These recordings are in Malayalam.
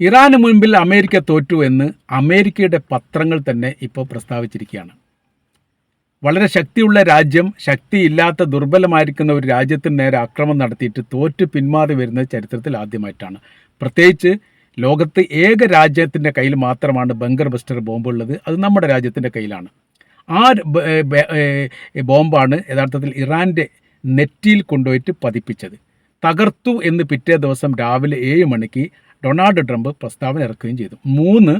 ഇറാന് മുൻപിൽ അമേരിക്ക തോറ്റു എന്ന് അമേരിക്കയുടെ പത്രങ്ങൾ തന്നെ ഇപ്പോൾ പ്രസ്താവിച്ചിരിക്കുകയാണ്. വളരെ ശക്തിയുള്ള രാജ്യം ശക്തിയില്ലാത്ത ദുർബലമായിരിക്കുന്ന ഒരു രാജ്യത്തിന് നേരെ ആക്രമണം നടത്തിയിട്ട് തോറ്റു പിന്മാറി വരുന്നത് ചരിത്രത്തിൽ ആദ്യമായിട്ടാണ്. പ്രത്യേകിച്ച് ലോകത്ത് ഏക രാജ്യത്തിന്റെ കയ്യിൽ മാത്രമാണ് ബങ്കർ ബസ്റ്റർ ബോംബുള്ളത് അത് നമ്മുടെ രാജ്യത്തിന്റെ കയ്യിലാണ്. ആ ബോംബാണ് യഥാർത്ഥത്തിൽ ഇറാന്റെ നെറ്റിയിൽ കൊണ്ടുപോയിട്ട് പതിപ്പിച്ചത്. തകർത്തു എന്ന് പിറ്റേ ദിവസം രാവിലെ ഏഴ് മണിക്ക് ഡൊണാൾഡ് ട്രംപ് പ്രസ്താവന ഇറക്കുകയും ചെയ്തു. മൂന്ന്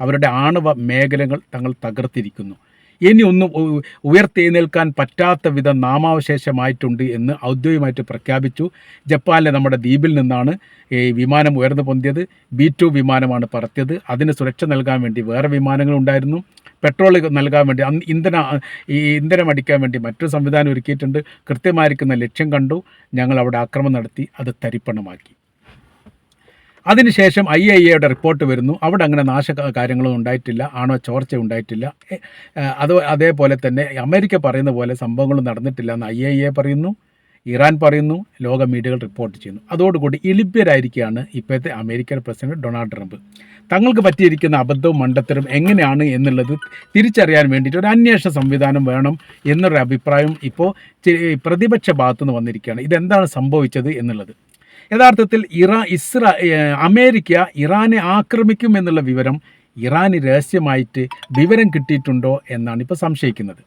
അവരുടെ ആണവ മേഖലകൾ തങ്ങൾ തകർത്തിരിക്കുന്നു. ഇനി ഒന്നും ഉയർത്തെഴുന്നേൽക്കാൻ പറ്റാത്ത വിധം നാമാവശേഷമായിട്ടുണ്ട് എന്ന് ഔദ്യോഗികമായിട്ട് പ്രഖ്യാപിച്ചു. ജപ്പാനിലെ നമ്മുടെ ദ്വീപിൽ നിന്നാണ് ഈ വിമാനം ഉയർന്നു പൊന്തിയത്. ബി ടു വിമാനമാണ് പറത്തിയത്. അതിന് സുരക്ഷ നൽകാൻ വേണ്ടി വേറെ വിമാനങ്ങളുണ്ടായിരുന്നു പെട്രോൾ നൽകാൻ വേണ്ടി ഇന്ധന ഈ ഇന്ധനം അടിക്കാൻ വേണ്ടി മറ്റൊരു സംവിധാനം ഒരുക്കിയിട്ടുണ്ട്. കൃത്യമായിരിക്കുന്ന ലക്ഷ്യം കണ്ടു. ഞങ്ങൾ അവിടെ ആക്രമണം നടത്തി. അത് തരിപ്പണമാക്കി. അതിനുശേഷം ഐ ഐ എയുടെ റിപ്പോർട്ട് വരുന്നു. അവിടെ അങ്ങനെ നാശ കാര്യങ്ങളൊന്നും ഉണ്ടായിട്ടില്ല ആണോ ചോർച്ച ഉണ്ടായിട്ടില്ല. അത് അതേപോലെ തന്നെ അമേരിക്ക പറയുന്ന പോലെ സംഭവങ്ങൾ നടന്നിട്ടില്ല എന്ന് ഐ ഐ എ പറയുന്നു. ഇറാൻ പറയുന്നു ലോക മീഡിയകൾ റിപ്പോർട്ട് ചെയ്യുന്നു. അതോടുകൂടി ഇളിപ്യരായിരിക്കുകയാണ് ഇപ്പോഴത്തെ അമേരിക്കൻ പ്രസിഡന്റ് ഡൊണാൾഡ് ട്രംപ്. തങ്ങൾക്ക് പറ്റിയിരിക്കുന്ന അബദ്ധവും മണ്ടത്തരും എങ്ങനെയാണ് എന്നുള്ളത് തിരിച്ചറിയാൻ വേണ്ടിയിട്ട് ഒരു അന്വേഷണ സംവിധാനം വേണം എന്നൊരു അഭിപ്രായം ഇപ്പോൾ പ്രതിപക്ഷ ഭാഗത്തുനിന്ന് വന്നിരിക്കുകയാണ്. ഇതെന്താണ് സംഭവിച്ചത് എന്നുള്ളത്. യഥാർത്ഥത്തിൽ ഇറാ ഇസ്രാ അമേരിക്ക ഇറാനെ ആക്രമിക്കും എന്നുള്ള വിവരം ഇറാന് രഹസ്യമായിട്ട് വിവരം കിട്ടിയിട്ടുണ്ടോ എന്നാണ് ഇപ്പോൾ സംശയിക്കുന്നത്.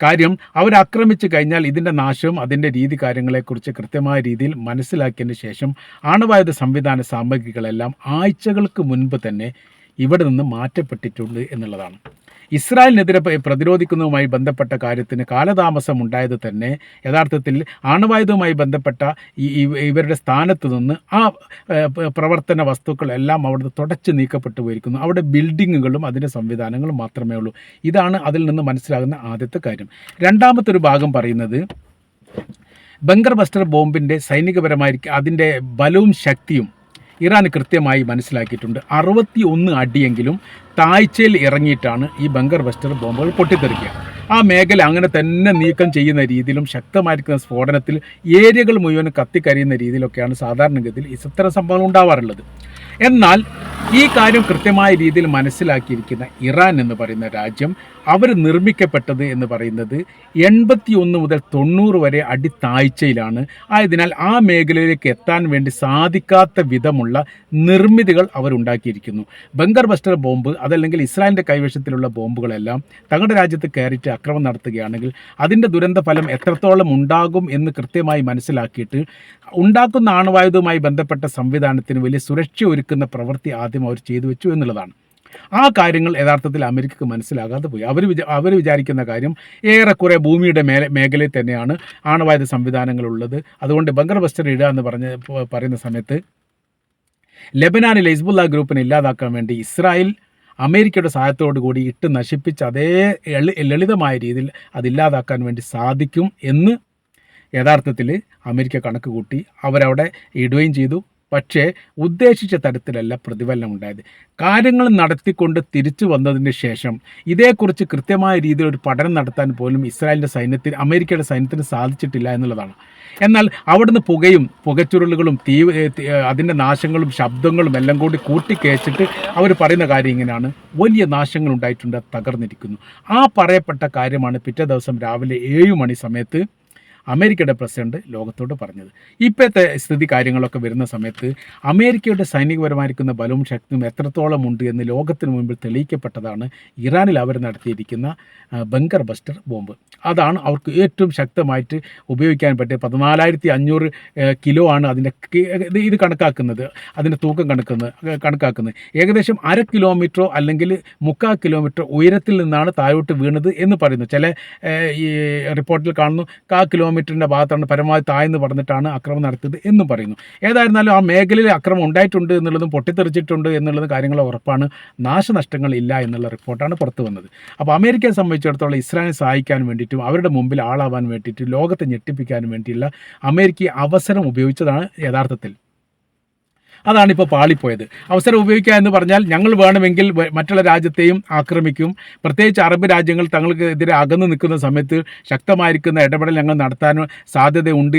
കാര്യം അവരാക്രമിച്ചു കഴിഞ്ഞാൽ ഇതിന്റെ നാശവും അതിന്റെ രീതി കാര്യങ്ങളെക്കുറിച്ച് കൃത്യമായ രീതിയിൽ മനസ്സിലാക്കിയതിന് ശേഷം ആണവായുധ സംവിധാന സാമഗ്രികളെല്ലാം ആഴ്ചകൾക്ക് മുൻപ് തന്നെ ഇവിടെ നിന്ന് മാറ്റപ്പെട്ടിട്ടുണ്ട് എന്നുള്ളതാണ്. ഇസ്രായേലിനെതിരെ പ്രതിരോധിക്കുന്നതുമായി ബന്ധപ്പെട്ട കാര്യത്തിന് കാലതാമസം ഉണ്ടായത് തന്നെ യഥാർത്ഥത്തിൽ ആണവായുധവുമായി ബന്ധപ്പെട്ട ഇവരുടെ സ്ഥാനത്ത് നിന്ന് ആ പ്രവർത്തന വസ്തുക്കളെല്ലാം അവിടുന്ന് തുടച്ചു നീക്കപ്പെട്ടു പോയിരിക്കുന്നു. അവിടെ ബിൽഡിങ്ങുകളും അതിന്റെ സംവിധാനങ്ങളും മാത്രമേ ഉള്ളൂ. ഇതാണ് അതിൽ നിന്ന് മനസ്സിലാകുന്ന ആദ്യത്തെ കാര്യം. രണ്ടാമത്തെ ഒരു ഭാഗം പറയുന്നത് ബങ്കർ ബസ്റ്റർ ബോംബിന്റെ സൈനികപരമായിരിക്കും അതിന്റെ ബലവും ശക്തിയും ഇറാൻ കൃത്യമായി മനസ്സിലാക്കിയിട്ടുണ്ട്. അറുപത്തി ഒന്ന് അടിയെങ്കിലും താഴ്ചയിൽ ഇറങ്ങിയിട്ടാണ് ഈ ബങ്കർ ബസ്റ്റർ ബോംബുകൾ പൊട്ടിത്തെറിക്കുക. ആ മേഖല അങ്ങനെ തന്നെ നീക്കം ചെയ്യുന്ന രീതിയിലും ശക്തമായിരിക്കുന്ന സ്ഫോടനത്തിൽ ഏരിയകൾ മുഴുവൻ കത്തിക്കരിയുന്ന രീതിയിലൊക്കെയാണ് സാധാരണഗതിയിൽ ഇത്തരം സംഭവങ്ങൾ ഉണ്ടാവാറുള്ളത്. എന്നാൽ ഈ കാര്യം കൃത്യമായ രീതിയിൽ മനസ്സിലാക്കിയിരിക്കുന്ന ഇറാൻ എന്ന് പറയുന്ന രാജ്യം അവർ നിർമ്മിക്കപ്പെട്ടത് എന്ന് പറയുന്നത് എൺപത്തി ഒന്ന് മുതൽ തൊണ്ണൂറ് വരെ അടിത്താഴ്ചയിലാണ്. ആയതിനാൽ ആ മേഖലയിലേക്ക് എത്താൻ വേണ്ടി സാധിക്കാത്ത വിധമുള്ള നിർമ്മിതികൾ അവരുണ്ടാക്കിയിരിക്കുന്നു. ബംഗർ ബസ്റ്റർ ബോംബ് അതല്ലെങ്കിൽ ഇസ്രായേലിന്റെ കൈവശത്തിലുള്ള ബോംബുകളെല്ലാം തങ്ങളുടെ രാജ്യത്ത് കയറിയിട്ട് അക്രമം നടത്തുകയാണെങ്കിൽ അതിന്റെ ദുരന്ത ഫലം എത്രത്തോളം ഉണ്ടാകും എന്ന് കൃത്യമായി മനസ്സിലാക്കിയിട്ട് ഉണ്ടാക്കുന്ന ആണവായുധവുമായി ബന്ധപ്പെട്ട സംവിധാനത്തിന് വലിയ സുരക്ഷ ഒരുക്കുന്ന പ്രവൃത്തി ആദ്യം അവർ ചെയ്തു വെച്ചു എന്നുള്ളതാണ്. ആ കാര്യങ്ങൾ യഥാർത്ഥത്തിൽ അമേരിക്കക്ക് മനസ്സിലാകാതെ പോയി. അവർ വിചാ അവർ വിചാരിക്കുന്ന കാര്യം ഏറെക്കുറെ ഭൂമിയുടെ മേലെ മേഖലയിൽ തന്നെയാണ് ആണവായുധ സംവിധാനങ്ങളുള്ളത് അതുകൊണ്ട് ബങ്കർ ബസ്റ്റർ ഇടുക എന്ന് പറഞ്ഞ് പറയുന്ന സമയത്ത് ലെബനാനിലെ ഹിസ്ബുല്ല ഗ്രൂപ്പിനെ ഇല്ലാതാക്കാൻ വേണ്ടി ഇസ്രായേൽ അമേരിക്കയുടെ സഹായത്തോടു കൂടി ഇട്ട് നശിപ്പിച്ച് അതേ ലളിതമായ രീതിയിൽ അതില്ലാതാക്കാൻ വേണ്ടി സാധിക്കും എന്ന് യഥാർത്ഥത്തിൽ അമേരിക്ക കണക്ക് കൂട്ടി അവരവിടെ ഇടുകയും ചെയ്തു. പക്ഷേ ഉദ്ദേശിച്ച തരത്തിലല്ല പ്രതിഫലനം ഉണ്ടായത് കാര്യങ്ങൾ നടത്തിക്കൊണ്ട് തിരിച്ചു വന്നതിന് ശേഷം ഇതേക്കുറിച്ച് കൃത്യമായ രീതിയിൽ ഒരു പഠനം നടത്താൻ പോലും ഇസ്രായേലിന്റെ സൈന്യത്തിന് അമേരിക്കയുടെ സൈന്യത്തിന് സാധിച്ചിട്ടില്ല എന്നുള്ളതാണ്. എന്നാൽ അവിടുന്ന് പുകയും പുകച്ചുരുളുകളും തീ അതിന്റെ നാശങ്ങളും ശബ്ദങ്ങളും എല്ലാം കൂടി കൂട്ടിക്കേച്ചിട്ട് അവർ പറയുന്ന കാര്യം ഇങ്ങനെയാണ്. വലിയ നാശങ്ങൾ ഉണ്ടായിട്ടുണ്ട് തകർന്നിരിക്കുന്നു. ആ പറയപ്പെട്ട കാര്യമാണ് പിറ്റേ ദിവസം രാവിലെ ഏഴ് മണി സമയത്ത് അമേരിക്കയുടെ പ്രസിഡന്റ് ലോകത്തോട് പറഞ്ഞത്. ഇപ്പോഴത്തെ സ്ഥിതി കാര്യങ്ങളൊക്കെ വരുന്ന സമയത്ത് അമേരിക്കയുടെ സൈനികപരമായിരിക്കുന്ന ബലവും ശക്തിയും എത്രത്തോളം ഉണ്ട് എന്ന് ലോകത്തിന് മുമ്പിൽ തെളിയിക്കപ്പെട്ടതാണ് ഇറാനിൽ അവർ നടത്തിയിരിക്കുന്ന ബങ്കർ ബസ്റ്റർ ബോംബ്. അതാണ് അവർക്ക് ഏറ്റവും ശക്തമായിട്ട് ഉപയോഗിക്കാൻ പറ്റിയ പതിനാലായിരത്തി അഞ്ഞൂറ് കിലോ ആണ് അതിന്റെ ഇത് കണക്കാക്കുന്നത് അതിന്റെ തൂക്കം കണക്കുന്നത് കണക്കാക്കുന്നത്. ഏകദേശം അര കിലോമീറ്ററോ അല്ലെങ്കിൽ മുക്കാൽ കിലോമീറ്റർ ഉയരത്തിൽ നിന്നാണ് താഴോട്ട് വീണത് എന്ന് പറയുന്നു. ചില ഈ റിപ്പോർട്ടിൽ കാണുന്നു കാ കിലോമീറ്ററിന്റെ ഭാഗത്താണ് പരമാവധി താഴ്ന്ന് പറഞ്ഞിട്ടാണ് അക്രമം നടത്തിയത് എന്നും പറയുന്നു. ഏതായിരുന്നാലും ആ മേഖലയിൽ അക്രമം ഉണ്ടായിട്ടുണ്ട് എന്നുള്ളതും പൊട്ടിത്തെറിച്ചിട്ടുണ്ട് എന്നുള്ളതും കാര്യങ്ങൾ ഉറപ്പാണ്. നാശനഷ്ടങ്ങൾ ഇല്ല എന്നുള്ള റിപ്പോർട്ടാണ് പുറത്തു വന്നത്. അപ്പോൾ അമേരിക്കയെ സംബന്ധിച്ചിടത്തോളം ഇസ്രായേലിനെ സഹായിക്കാൻ വേണ്ടിയിട്ടും അവരുടെ മുമ്പിൽ ആളാവാൻ വേണ്ടിയിട്ടും ലോകത്തെ ഞെട്ടിപ്പിക്കാൻ വേണ്ടിയുള്ള അമേരിക്ക അവസരം ഉപയോഗിച്ചതാണ് യഥാർത്ഥത്തിൽ അതാണ് ഇപ്പോൾ പാളിപ്പോയത്. അവസരം ഉപയോഗിക്കുക എന്ന് പറഞ്ഞാൽ ഞങ്ങൾ വേണമെങ്കിൽ മറ്റുള്ള രാജ്യത്തെയും ആക്രമിക്കും. പ്രത്യേകിച്ച് അറബ് രാജ്യങ്ങൾ തങ്ങൾക്ക് എതിരെ അകന്നു നിൽക്കുന്ന സമയത്ത് ശക്തമായിരിക്കുന്ന ഇടപെടൽ ഞങ്ങൾ നടത്താൻ സാധ്യതയുണ്ട്.